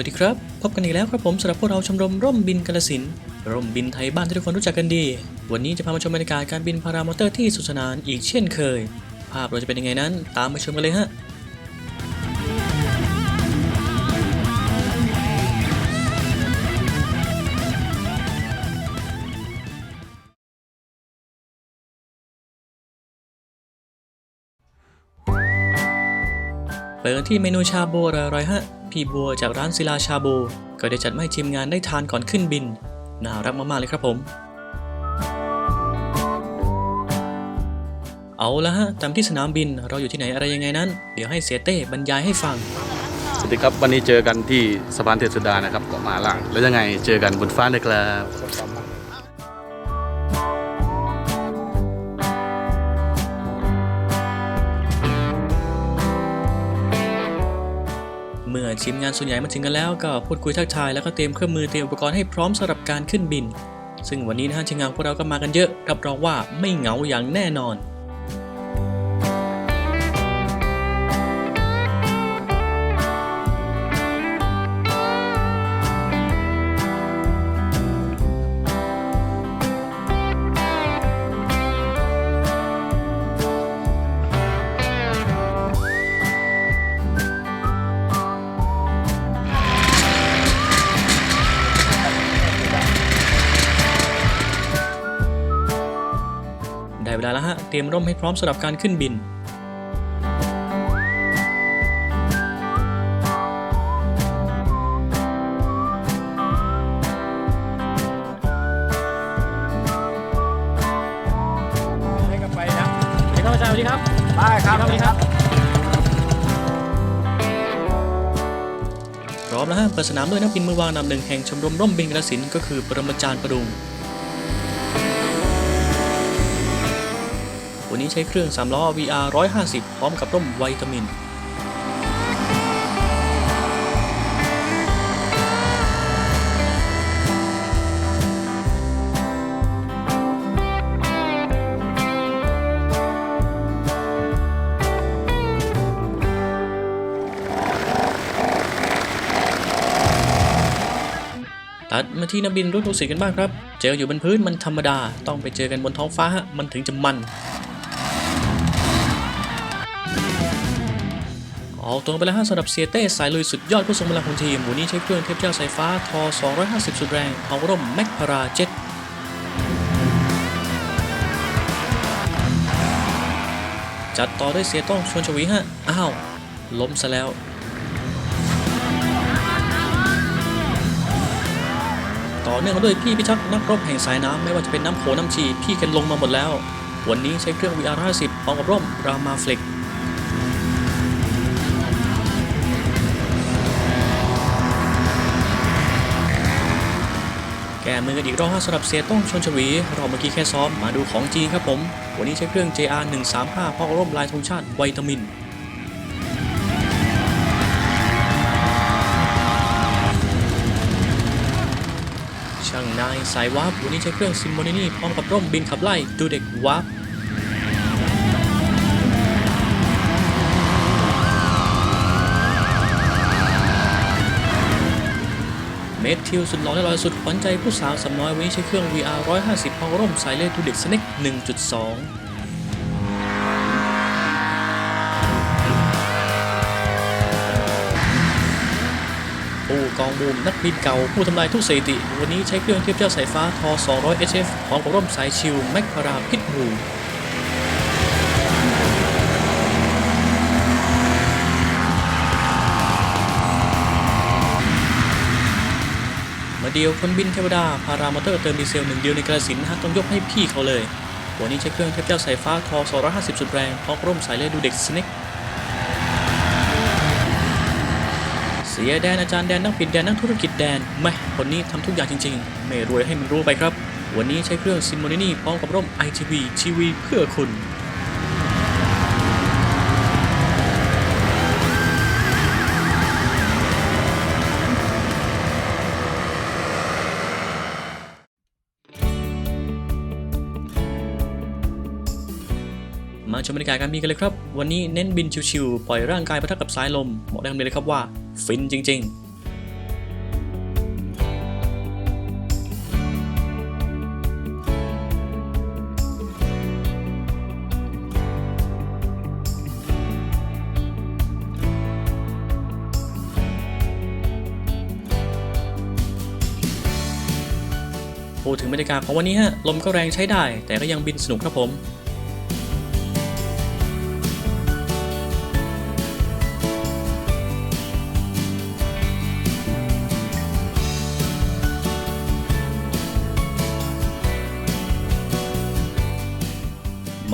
สวัสดีครับ พบกันอีกแล้วครับผมสำหรับพวกเราชมรมร่มบินกาลสินร่มบินไทยบ้านที่ทุกคนรู้จักกันดี วันนี้จะพามาชมบรรยากาศการบินพารามอเตอร์ที่สุดสนานอีกเช่นเคย ภาพเราจะเป็นยังไงนั้น ตามมาชมกันเลยฮะ เปิดกันที่เมนูชาบูอร่อยๆฮะ พี่บัวจากร้านศิลาชาบูก็ได้จัดมาให้ทีมงานได้ทานก่อนขึ้นบิน น่ารักมาก ๆ เลยครับผม เอาละฮะ ตามที่สนามบินเราอยู่ที่ไหนอะไรยังไงนั้น เดี๋ยวให้เสียเต้บรรยายให้ฟัง สวัสดีครับ วันนี้เจอกันที่สะพานเทพสุดานะครับเกาะมหาล่าง แล้วยังไงเจอกันบนฟ้าเลยครับ ทีมงานส่วนใหญ่มาถึงกันแล้วก็พูดคุยทักทายแล้วก็เตรียมเครื่องมือเตรียมอุปกรณ์ให้พร้อมสำหรับการขึ้นบิน ซึ่งวันนี้นะฮะทีมงานพวกเราก็มากันเยอะรับรองว่าไม่เหงาอย่างแน่นอน เวลาแล้วฮะ เตรียมร่มให้พร้อมสำหรับการขึ้นบิน ให้กันไปนะสวัสดีครับอาจารย์สวัสดีครับ ได้ครับสวัสดีครับ พร้อมแล้วฮะเปิดสนามด้วยนักบินมือวางอันดับหนึ่งแห่งชมรมร่มบินกระสินธุ์ก็คือปรมาจารย์ประดุง วันนี้ใช้เครื่อง3ล้อ VR 150 พร้อมกับร่มไวตามินตัดมาที่นักบินรุ่นทุกสีกันบ้างครับ เจออยู่บนพื้นมันธรรมดา ต้องไปเจอกันบนท้องฟ้าฮะมันถึงจะมัน ออกตัวไปแล้วฮะสำหรับเซียเต้สายลุยสุดยอดผู้ทรงพลังของทีมวันนี้ใช้เครื่องเทพเจ้าสายฟ้าทอ 250 สุดแรงเอาร่มแม็กพาราเจ็ตจัดต่อด้วยเสียต้องชวนชวีฮะ อ้าว ล้มซะแล้ว ต่อเนื่องมาด้วยพี่พิชักนักรบแห่งสายน้ำไม่ว่าจะเป็นน้ำโขน้ำชี พี่กันลงมาหมดแล้ว วันนี้ใช้เครื่อง VR 50พร้อมกับร่มรามาเฟล็ก ก้มือกันอีกรอบสำหรับเสียต้องชนชวีรอบเมื่อกี้แค่ซ้อมมาดูของจริงครับผม วันนี้ใช้เครื่อง JR 135พร้อมกับร่มลายธงชาติวิตามินช่างนายสายวับวันนี้ใช้เครื่องซิมโมนินี่พร้อมกับร่มบินขับไล่ดูเด็กวับ ทิวสุดหล่อและลอยสุดขวัญใจผู้สาวสำน้อยวันนี้ใช้เครื่อง VR 150พร้อมกับร่มสายเล่ดูเด็กสเน็ก1.2ผู้กองบูมนักบินเก่าผู้ทำลายทุกสถิติ วันนี้ใช้เครื่องเทียบเจ้าสายฟ้าทอ200 HF พร้อมกับร่มสายชิลแมกพาราพิทบู เดียวคนบินเทวดา พารามอเตอร์เติมดีเซลหนึ่งเดียวในกระสินฮะต้องยกให้พี่เขาเลย วันนี้ใช้เครื่องเทียบเจ้าสายฟ้าทอ250 สุดแรงพร้อมกับร่มสายเล่ดูเด็กสเน็กเสียแดนอาจารย์แดนนักปิดแดนนักธุรกิจแดนแม่คนนี้ทำทุกอย่างจริง ๆ ไม่รวยให้มันรู้ไปครับ วันนี้ใช้เครื่องซิมโมนีนี่พร้อมกับร่ม ITV ทีวีเพื่อคุณ มบรรยากาศการบินกันเลยครับ วันนี้เน้นบินชิวๆ ปล่อยร่างกายปะทะกับสายลมบอกได้คำเดียวเลยครับว่า ฟินจริง ๆพูดถึงบรรยากาศของวันนี้ฮะ ลมก็แรงใช้ได้ แต่ก็ยังบินสนุกครับผม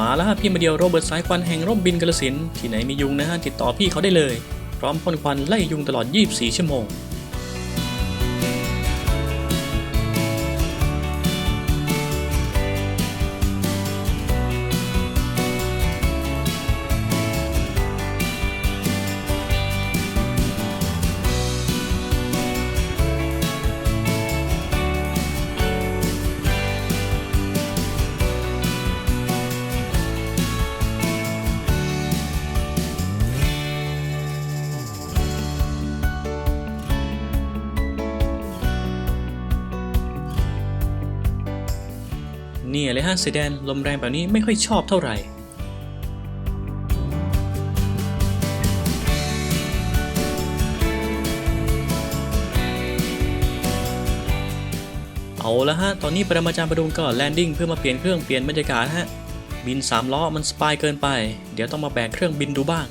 มาแล้วฮะพี่มาเดียวโรเบิร์ตสายควันแห่งร่มบินกระสินที่ไหนมียุงนะฮะติดต่อพี่เขาได้เลย พร้อมพ่นควันไล่ยุงตลอด 24 ชั่วโมง เนี่ยเลยฮะเสอแดนลมแรงแบบนี้ไม่ค่อยชอบเท่าไหร่เอาละฮะ ตอนนี้ปรมาจารย์ประดุงก็แลนดิ้งเพื่อมาเปลี่ยนเครื่องเปลี่ยนบรรยากาศฮะ บิน 3 ล้อมันสปายเกินไป เดี๋ยวต้องมาแบกเครื่องบินดูบ้าง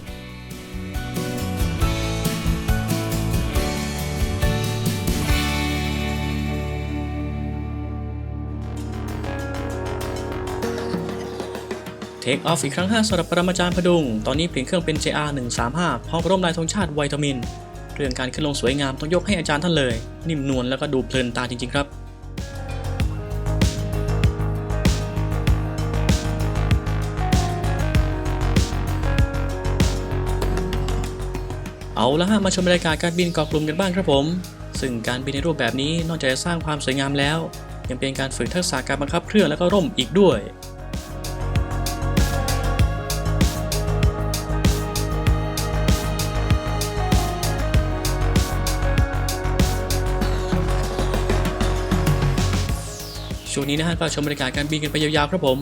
เทคออฟอีกครั้งฮะสำหรับปรมาจารย์พดุง ตอนนี้เปลี่ยนเครื่องเป็น JR 135พร้อมร่มลายธงชาติไวตามิน เรื่องการขึ้นลงสวยงามต้องยกให้อาจารย์ท่านเลย นิ่มนวลแล้วก็ดูเพลินตาจริง ๆ ครับเอาละฮะมาชมบรรยากาศการบินเกาะกลุ่มกันบ้างครับผม ซึ่งการบินในรูปแบบนี้นอกจากจะสร้างความสวยงามแล้ว ยังเป็นการฝึกทักษะการบังคับเครื่องและก็ร่มอีกด้วย ช่วงนี้นะฮะก็ชมบรรยากาศการบินกันไปยาวๆครับผม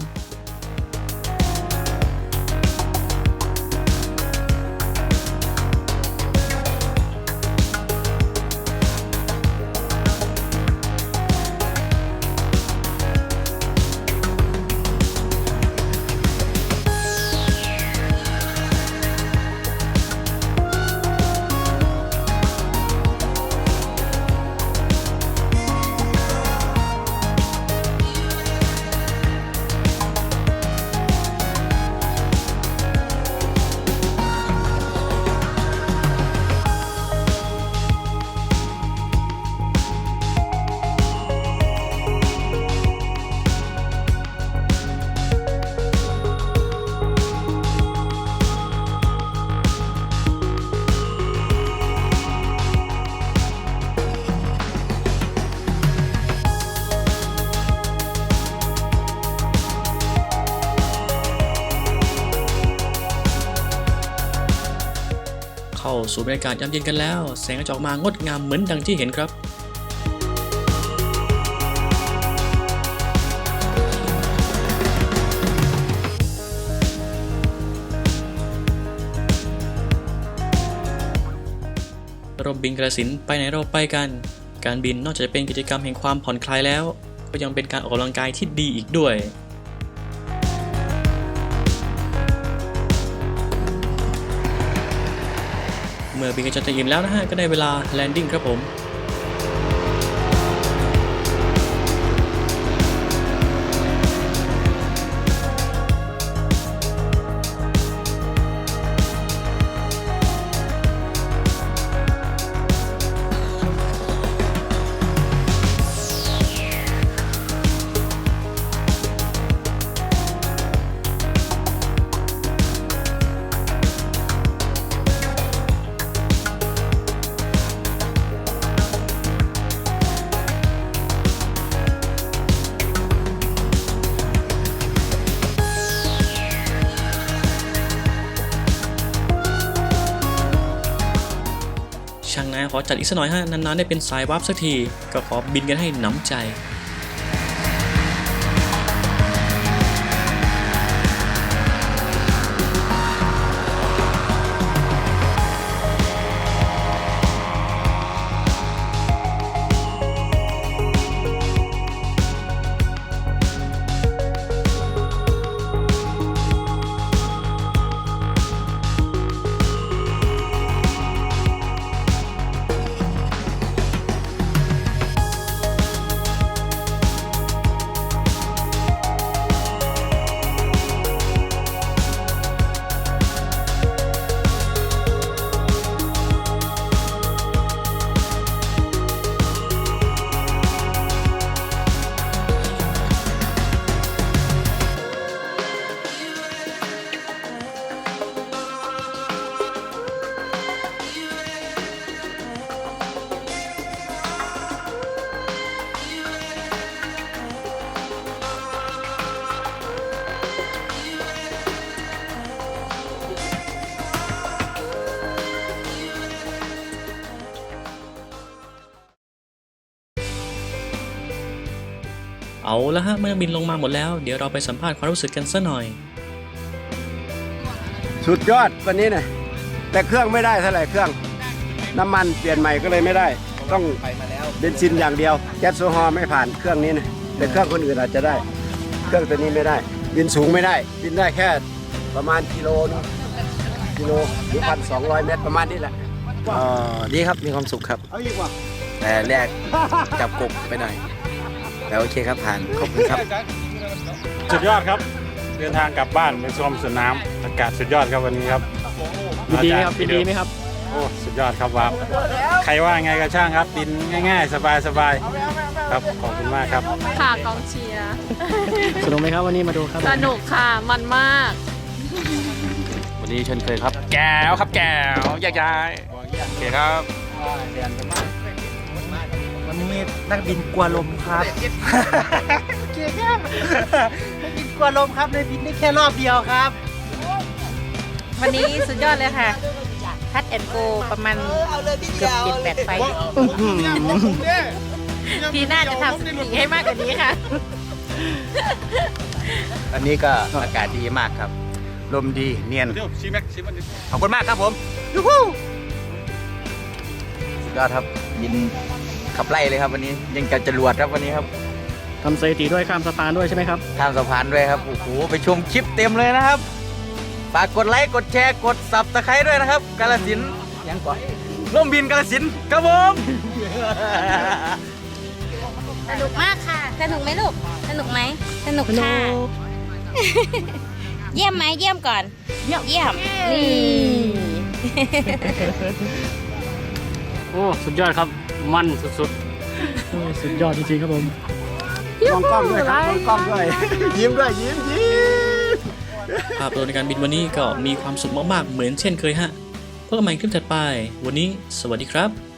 สู่บรรยากาศยามเย็นกันแล้ว แสงกระจกมางดงามเหมือนดังที่เห็นครับรมบินกระสินไปไหนเราไปกัน การบินนอกจากจะเป็นกิจกรรมแห่งความผ่อนคลายแล้ว ก็ยังเป็นการออกกำลังกายที่ดีอีกด้วย เมื่อบินกระจนจะอิ่มแล้วนะฮะก็ได้เวลาแลนดิ้งครับผม ขอจัดอีกสักหน่อยฮะนานๆได้เป็นสายวาร์ปสักที ก็ขอบินกันให้หนำใจ เอาละฮะเมื่อบินลงมาหมดแล้ว เดี๋ยวเราไปสัมภาษณ์ความรู้สึกกันซะหน่อย สุดยอดวันนี้นะแต่เครื่องไม่ได้เท่าไหร่เครื่อง น้ำมันเปลี่ยนใหม่ก็เลยไม่ได้ ต้องเบนซินอย่างเดียวแก๊สโซฮอล์ไม่ผ่านเครื่องนี้นะแต่เครื่องคนอื่นอาจจะได้ เครื่องตัวนี้ไม่ได้ บินสูงไม่ได้ บินได้แค่ประมาณกิโลนึงกิโลหรือพันสองร้อยเมตรประมาณนี้แหละอ๋อดีครับมีความสุขครับเอาอีกว่าแต่แรกจับกบไปหน่อย แต่โอเคครับผ่านขอบคุณครับ สุดยอดครับ เดินทางกลับบ้านไปชมสวนน้ำอากาศสุดยอดครับวันนี้ครับดีไหมครับดีไหมครับ โอ้สุดยอดครับว้าวใครว่าไงก็ช่างครับบินง่าย ๆ สบายๆครับขอบคุณมากครับค่ะกองเชียร์สนุกไหมครับวันนี้มาดูครับสนุกค่ะมันมาก วันนี้เช่นเคยครับ แก้วครับแก้วแยกย้ายโอเคครับ วันนี้นักบินกลัวลมครับโอเคครับนักบินกลัวลมครับในบินได้แค่รอบเดียวครับ วันนี้สุดยอดเลยค่ะทัดแอนโกประมาณเกือบเจ็ดแปดไฟทีหน้าจะทำสถิติให้มากกว่านี้ค่ะ อันนี้ก็อากาศดีมากครับ ลมดีเนียนขอบคุณมากครับผมยูฮูสุดยอดครับบิน ขับไล่เลยครับวันนี้ยังกับจรวดครับวันนี้ครับทำสถิติด้วยข้ามสะพานด้วยใช่ไหมครับข้ามสะพานด้วยครับโอ้โหไปชมคลิปเต็มเลยนะครับฝากกดไลค์กดแชร์กดสับตะไคร้ด้วยนะครับกาลสินธุ์ยังก่อนร่มบินกาลสินธุ์ครับผมสนุกมากค่ะ สนุกไหมลูก สนุกไหม สนุกค่ะ เยี่ยมไหมเยี่ยมก่อน เยี่ยม เยี่ยม นี่ โอ้ สุดยอดครับ มันสุดสุดยอดจริงๆครับผม มองกล้องด้วยครับมองกล้องด้วย ยิ้มด้วยยิ้มยิ้ม ภาพรวมในการบินวันนี้ก็มีความสุขมากๆ เหมือนเช่นเคยฮะพบกันใหม่คลิปถัดไป วันนี้สวัสดีครับ